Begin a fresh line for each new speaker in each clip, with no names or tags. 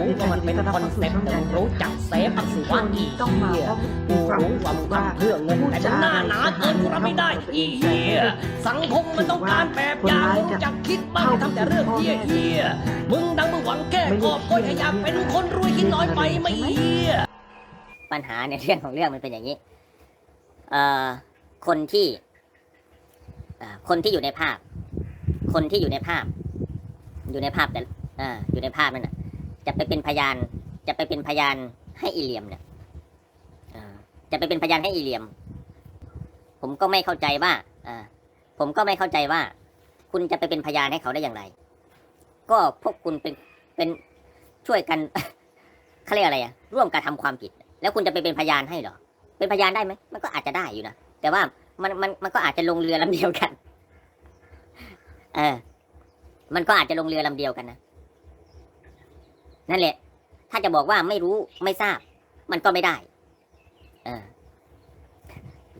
รู้ว่ามันเป็นคอนเซ็ปต์แต่มึงรู้จักเซฟอักสิวะอี
ต้องมา
เหี้ย
เพราะมี
กู
ความ
รู้ว่า
รู้สึกว่า
มึงทำเพื่อเงินแต่มันหน้าหนาเกินกูรับไม่ได้อีเหี้ยสังคมมันต้องการแบบอย่างรู้จักคิดบ้างทำแต่เรื่องเหี้ยเหี้ยมึงดังมึงหวังแก้กอบโกยขยะเป็นคนรวยคิดน้อยไปไม่เหี้ย
ปัญหาในเรื่องของเรื่องมันเป็นอย่างนี้เอ่อคนที่คนที่อยู่ในภาพ คนที่อยู่ในภาพ อยู่ในภาพแต่อ่าอยู่ในภาพนั่นน่ะ จะไปเป็นพยาน จะไปเป็นพยานให้อีเหลียมเนี่ยจะไปเป็นพยานให้อีเหลียม ผมก็ไม่เข้าใจว่าผมก็ไม่เข้าใจว่า คุณจะไปเป็นพยานให้เขาได้อย่างไร ก็พวกคุณเป็นเป็นช่วยกันเขาเรียกอะไรอะร่วมกระทำความผิด แล้วคุณจะไปเป็นพยานให้หรอ เป็นพยานได้ไหมมันก็อาจจะได้อยู่นะแต่ว่ามันมันมันก็อาจจะลงเรือลำเดียวกัน เออ มันก็อาจจะลงเรือลำเดียวกันนะ นั่นแหละ ถ้าจะบอกว่าไม่รู้ไม่ทราบ มันก็ไม่ได้ เออ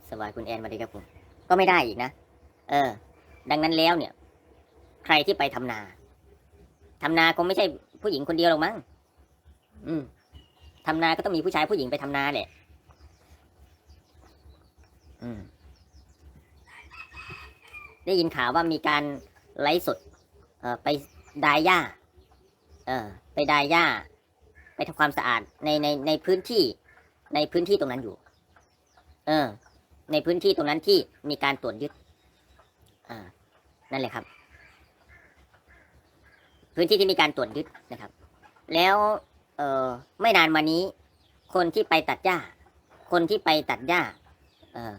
สวัสดีคุณแอนมาดีครับผมก็ไม่ได้อีกนะเออ ดังนั้นแล้วเนี่ย ใครที่ไปทำนาทำนาคงไม่ใช่ผู้หญิงคนเดียวหรอกมั้งอืมทำนาก็ต้องมีผู้ชายผู้หญิงไปทำนาแหละอืม ได้ยินข่าวว่ามีการไลฟ์สด เอ่อไปดายหญ้า เออ ไปดายหญ้า ไปทำความสะอาดในในในพื้นที่ในพื้นที่ตรงนั้นอยู่ เออ ในพื้นที่ตรงนั้นที่มีการตรวจยึดอ่านั่นแหละครับ พื้นที่ที่มีการตรวจยึดนะครับ แล้วเออไม่นานมานี้ คนที่ไปตัดหญ้า คนที่ไปตัดหญ้า เออ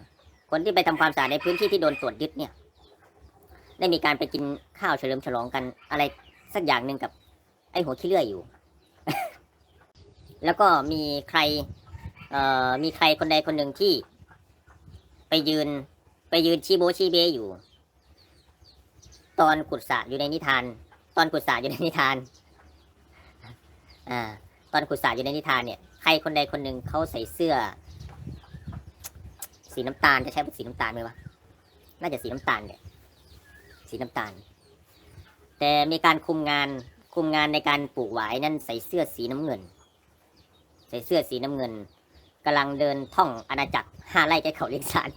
คนที่ไปทำความสะอาดในพื้นที่ที่โดนตรวจยึดเนี่ย ได้มีการไปกินข้าวเฉลิมฉลองกันอะไรสักอย่างหนึ่งกับ ไอ้หัวขี้เลื่อยอยู่ แล้วก็มีใคร เอ่อ มีใครคนใดคนหนึ่งที่ ไปยืน ไปยืนชีโบชีเบอยู่ ตอนขุดสระอยู่ในนิทาน ตอนขุดสระอยู่ในนิทาน อ่า ตอนขุดสระอยู่ในนิทานเนี่ย ใครคนใดคนหนึ่งเขาใส่เสื้อ สีน้ำตาลจะใช้เป็นสีน้ำตาลไหมวะ น่าจะสีน้ำตาลเนี่ยสีน้ำตาล แต่มีการคุมงาน คุมงานในการปลูกหวายนั่นใส่เสื้อสีน้ำเงิน ใส่เสื้อสีน้ำเงินกำลังเดินท่องอาณาจักรห้าไร่ใกล้เขาเลี้ยงสาร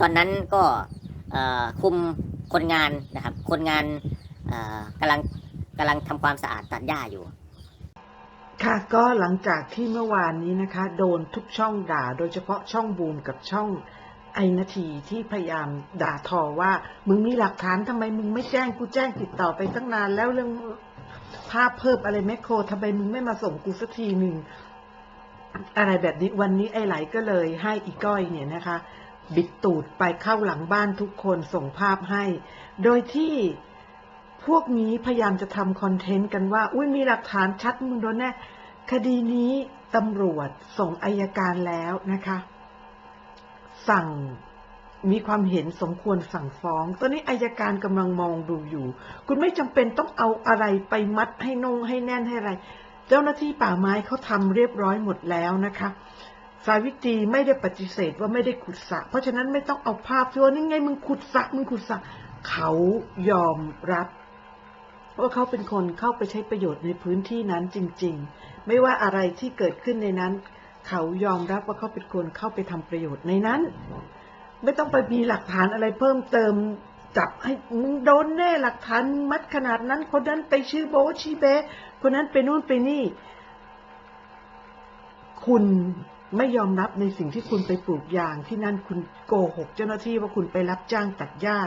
ตอนนั้นก็คุมคนงานนะครับ คนงานกำลังกำลังทำความสะอาดตัดหญ้าอยู่
ค่ะก็หลังจากที่เมื่อวานนี้นะคะ โดนทุกช่องด่า โดยเฉพาะช่องบูมกับช่อง ไอ้นาทีที่พยายามด่าทอว่า มึงมีหลักฐานทำไมมึงไม่แจ้งกูแจ้งติดต่อไปตั้งนานแล้วเรื่องภาพเพิ่มอะไรแมคโครทำไมมึงไม่มาส่งกูสักทีหนึ่งอะไรแบบนี้วันนี้ไอ้ไหลก็เลยให้อีก้อยเนี่ยนะคะ บิดตูดไปเข้าหลังบ้านทุกคนส่งภาพให้ โดยที่พวกนี้พยายามจะทำคอนเทนต์กันว่า อุ้ยมีหลักฐานชัดมึงโดนแน่คดีนี้ตำรวจส่งอายการแล้วนะคะ สั่งมีความเห็นสมควรสั่งฟ้อง ตอนนี้อายการกำลังมองดูอยู่ คุณไม่จำเป็นต้องเอาอะไรไปมัดให้นงให้แน่นให้อะไร เจ้าหน้าที่ป่าไม้เขาทำเรียบร้อยหมดแล้วนะคะ สาวิตรีไม่ได้ปฏิเสธว่าไม่ได้ขุดสระเพราะฉะนั้นไม่ต้องเอาภาพที่ว่านี่ไงมึงขุดสระมึงขุดสระเขายอมรับว่าเขาเป็นคนเข้าไปใช้ประโยชน์ในพื้นที่นั้นจริง ๆ ไม่ว่าอะไรที่เกิดขึ้นในนั้น เขายอมรับว่าเขาเป็นคนเข้าไปทำประโยชน์ในนั้น ไม่ต้องไปมีหลักฐานอะไรเพิ่มเติมจับให้มึงโดนแน่หลักฐานมึงมัดขนาดนั้น คนนั้นไปชื่อโบชีเบคนนั้นไปนู่นไปนี่ คุณ ไม่ยอมรับในสิ่งที่คุณไปปลูกยางที่นั่นคุณโกหก เจ้าหน้าที่ว่าคุณไปรับจ้างตัดหญ้า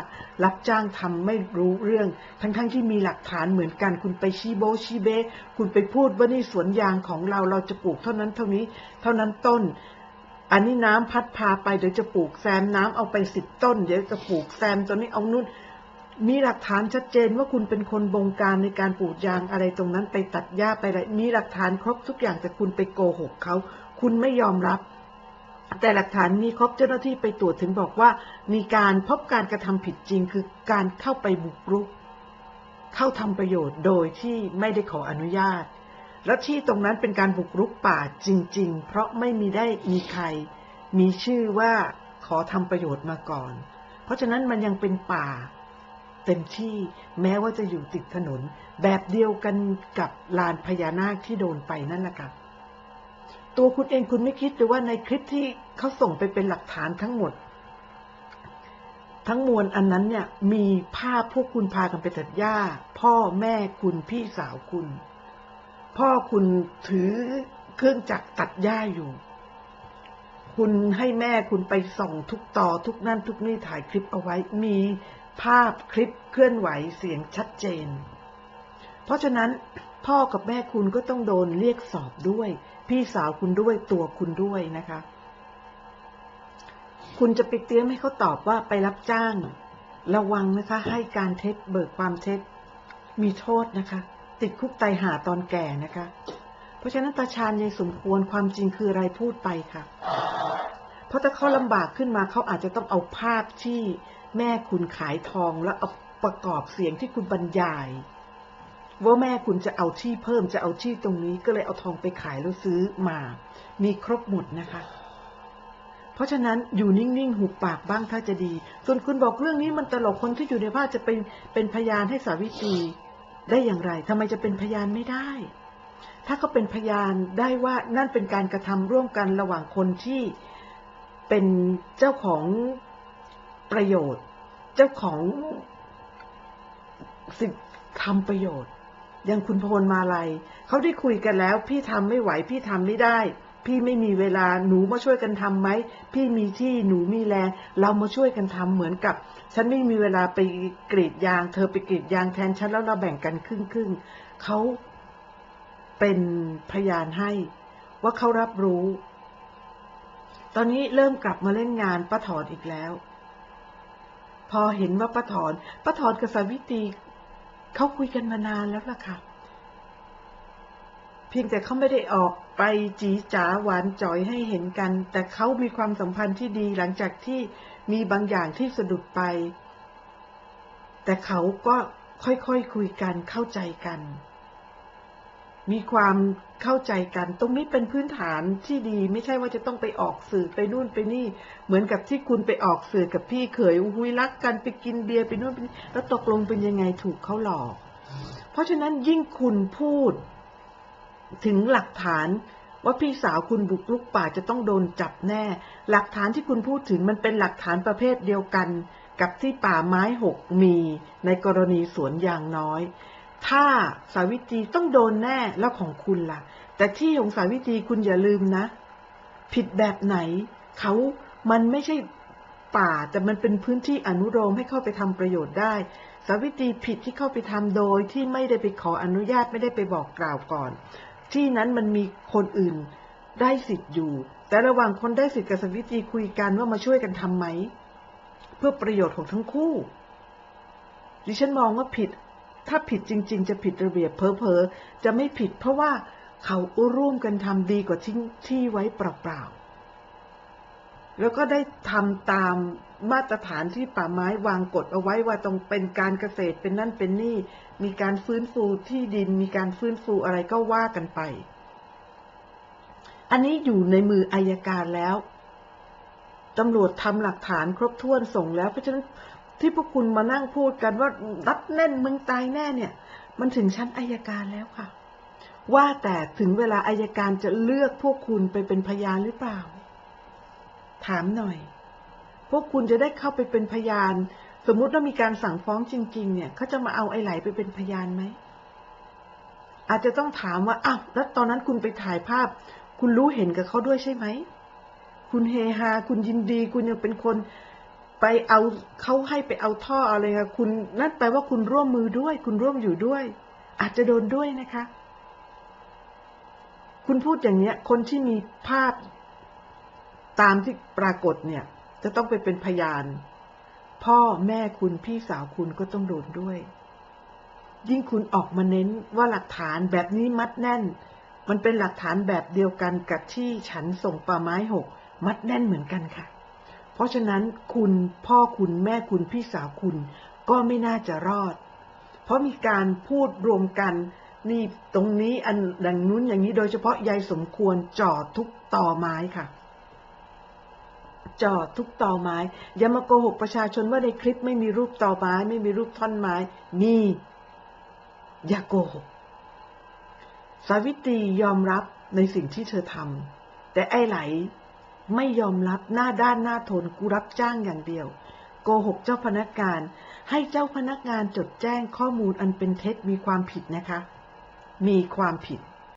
รับจ้างทำไม่รู้เรื่อง ทั้งๆทที่มีหลักฐานเหมือนกัน คุณไปชี้โบชี้เบคุณไปพูดว่านี่สวนยางของเราเราจะปลูกเท่านั้นเท่านี้ เท่านั้นต้น อันนี้น้ำพัดพาไปเดี๋ยวจะปลูกแซมน้ำเอาไปสิบต้น เดี๋ยวจะปลูกแซมตัวนี้เอานู่นมีหลักฐานชัดเจนว่าคุณเป็นคนบงการในการปลูกยางอะไรตรงนั้นไปตัดหญ้าไปอะไรมีหลักฐานครบทุกอย่างแต่คุณไปโกหกเขา คุณไม่ยอมรับ แต่หลักฐานมีครบเจ้าหน้าที่ไปตรวจถึงบอกว่า มีการพบการกระทำผิดจริง คือการเข้าไปบุกรุก เข้าทำประโยชน์โดยที่ไม่ได้ขออนุญาต และที่ตรงนั้นเป็นการบุกรุกป่าจริง ๆ เพราะไม่มีได้มีใคร มีชื่อว่าขอทำประโยชน์มาก่อน เพราะฉะนั้นมันยังเป็นป่าเต็มที่แม้ว่าจะอยู่ติดถนน แบบเดียวกันกับลานพญานาคที่โดนไปนั่นแหละค่ะ ตัวคุณเองคุณไม่คิดหรือว่าในคลิปที่เขาส่งไปเป็นหลักฐานทั้งหมด ทั้งมวลอันนั้นเนี่ย มีภาพพวกคุณพากันไปตัดหญ้า พ่อแม่คุณพี่สาวคุณ พ่อคุณถือเครื่องจักรตัดหญ้าอยู่ คุณให้แม่คุณไปส่องทุกต่อทุกนั่นทุกนี่ถ่ายคลิปเอาไว้มีภาพคลิปเคลื่อนไหวเสียงชัดเจน เพราะฉะนั้น พ่อกับแม่คุณก็ต้องโดนเรียกสอบด้วย พี่สาวคุณด้วยตัวคุณด้วยนะคะ คุณจะไปเตรียมให้เขาตอบว่าไปรับจ้าง ระวังนะคะ ให้การเท็จเบิกความเท็จ มีโทษนะคะ ติดคุกไตหาตอนแก่นะคะ เพราะฉะนั้นตาชาญยังสมควรความจริงคืออะไรพูดไปค่ะ เพราะถ้าเขาลำบากขึ้นมาเขาอาจจะต้องเอาภาพที่แม่คุณขายทองแล้วเอาประกอบเสียงที่คุณบรรยาย ว่าแม่คุณจะเอาที่เพิ่มจะเอาที่ตรงนี้ก็เลยเอาทองไปขายแล้วซื้อมา มีครบหมดนะคะ เพราะฉะนั้นอยู่นิ่งๆ หุบปากบ้างถ้าจะดี ส่วนคุณบอกเรื่องนี้มันตลกคนที่อยู่ในภาพจะเป็นเป็นพยานให้สาวิตรีได้อย่างไรทำไมจะเป็นพยานไม่ได้ ถ้าเขาเป็นพยานได้ว่านั่นเป็นการกระทำร่วมกันระหว่างคนที่เป็นเจ้าของประโยชน์ เจ้าของสิ่งทำประโยชน์ อย่างคุณพลมาลัยเขาได้คุยกันแล้ว พี่ทำไม่ไหวพี่ทำไม่ได้ พี่ไม่มีเวลาหนูมาช่วยกันทำไหมพี่มีที่หนูมีแรงเรามาช่วยกันทำเหมือนกับ ฉันไม่มีเวลาไปกรีดยาง เธอไปกรีดยางแทนฉันแล้วเราแบ่งกันครึ่งครึ่งๆเขาเป็นพยานให้ ว่าเขารับรู้ ตอนนี้เริ่มกลับมาเล่นงานป้าถอนอีกแล้ว พอเห็นว่าป้าถอนป้าถอนกับสาวิตรี เขาคุยกันมานานแล้วล่ะค่ะ เพียงแต่เขาไม่ได้ออกไปจีจ๋าหวานจ่อยให้เห็นกัน แต่เขามีความสัมพันธ์ที่ดีหลังจากที่มีบางอย่างที่สะดุดไป แต่เขาก็ค่อยๆคคุยกันเข้าใจกัน มีความเข้าใจกัน ตรงนี้เป็นพื้นฐานที่ดี ไม่ใช่ว่าจะต้องไปออกสื่อไปนู่นไปนี่ เหมือนกับที่คุณไปออกสื่อกับพี่เขยหุยรักกันไปกินเบียร์ไปนู่นไปนี่แล้วตกลงเป็นยังไงถูกเขาหลอก เพราะฉะนั้นยิ่งคุณพูด ถึงหลักฐานว่าพี่สาวคุณบุกลุกป่าจะต้องโดนจับแน่ หลักฐานที่คุณพูดถึงมันเป็นหลักฐานประเภทเดียวกัน กับที่ป่าไม้หกมีในกรณีสวนยางน้อย ถ้าสาวิตรีต้องโดนแน่แล้วของคุณล่ะ แต่ที่ของสาวิตรีคุณอย่าลืมนะ ผิดแบบไหน เขามันไม่ใช่ป่าแต่มันเป็นพื้นที่อนุโลมให้เข้าไปทำประโยชน์ได้ สาวิตรีผิดที่เข้าไปทำโดยที่ไม่ได้ไปขออนุญาตไม่ได้ไปบอกกล่าวก่อน ที่นั้นมันมีคนอื่นได้สิทธิ์อยู่ แต่ระหว่างคนได้สิทธิ์กับสาวิตรีคุยกันว่ามาช่วยกันทำไหม เพื่อประโยชน์ของทั้งคู่ ดิฉันมองว่าผิด ถ้าผิดจริง ๆ จะผิดระเบียบเพอๆจะไม่ผิดเพราะว่าเขาร่วมกันทำดีกว่าทิ้งที่ไว้เปล่าๆ แล้วก็ได้ทำตามมาตรฐานที่ป่าไม้วางกฎเอาไว้ว่าต้องเป็นการเกษตรเป็นนั่นเป็นนี่ มีการฟื้นฟูที่ดินมีการฟื้นฟูอะไรก็ว่ากันไป อันนี้อยู่ในมืออายการแล้วตำรวจทำหลักฐานครบถ้วนส่งแล้ว เพราะฉะนั้น ที่พวกคุณมานั่งพูดกันว่ารัดแน่นมึงตายแน่เนี่ย มันถึงชั้นอายการแล้วค่ะ ว่าแต่ถึงเวลาอายการจะเลือกพวกคุณไปเป็นพยานหรือเปล่า ถามหน่อย พวกคุณจะได้เข้าไปเป็นพยาน สมมุติว่ามีการสั่งฟ้องจริง ๆ เนี่ยเขาจะมาเอาไอ้ไหลไปเป็นพยานไหมอาจจะต้องถามว่าอ้าวแล้วตอนนั้นคุณไปถ่ายภาพ คุณรู้เห็นกับเขาด้วยใช่ไหม คุณเฮฮา คุณยินดี คุณยังเป็นคน ไปเอาเขาให้ไปเอาท่ออะไรคะคุณนั่นแปลว่าคุณร่วมมือด้วย คุณร่วมอยู่ด้วย อาจจะโดนด้วยนะคะ คุณพูดอย่างเนี้ย คนที่มีภาพตามที่ปรากฏเนี่ย จะต้องไปเป็นพยาน พ่อแม่คุณพี่สาวคุณก็ต้องโดนด้วย ยิ่งคุณออกมาเน้นว่าหลักฐานแบบนี้มัดแน่น มันเป็นหลักฐานแบบเดียวกันกับที่ฉันส่งป่าไม้หกมัดแน่นเหมือนกันค่ะ ราะฉะนั้นคุณพ่อคุณแม่คุณพี่สาวคุณก็ไม่น่าจะรอด เพราะมีการพูดรวมกันนี่ตรงนี้อันดังนู้นอย่างนี้โดยเฉพาะยายสมควรจอดทุกต่อไม้ค่ะจอทุกตอไม้ อย่ามาโกหกประชาชนว่าในคลิปไม่มีรูปตอไม้ ไม่มีรูปท่อนไม้มีอย่าโกหก สาวิตรียอมรับในสิ่งที่เธอทำแต่ไอ้ไหล ไม่ยอมรับหน้าด้านหน้าทนกูรับจ้างอย่างเดียว โกหกเจ้าพนักงาน ให้เจ้าพนักงานจดแจ้งข้อมูลอันเป็นเท็จมีความผิดนะคะ มีความผิด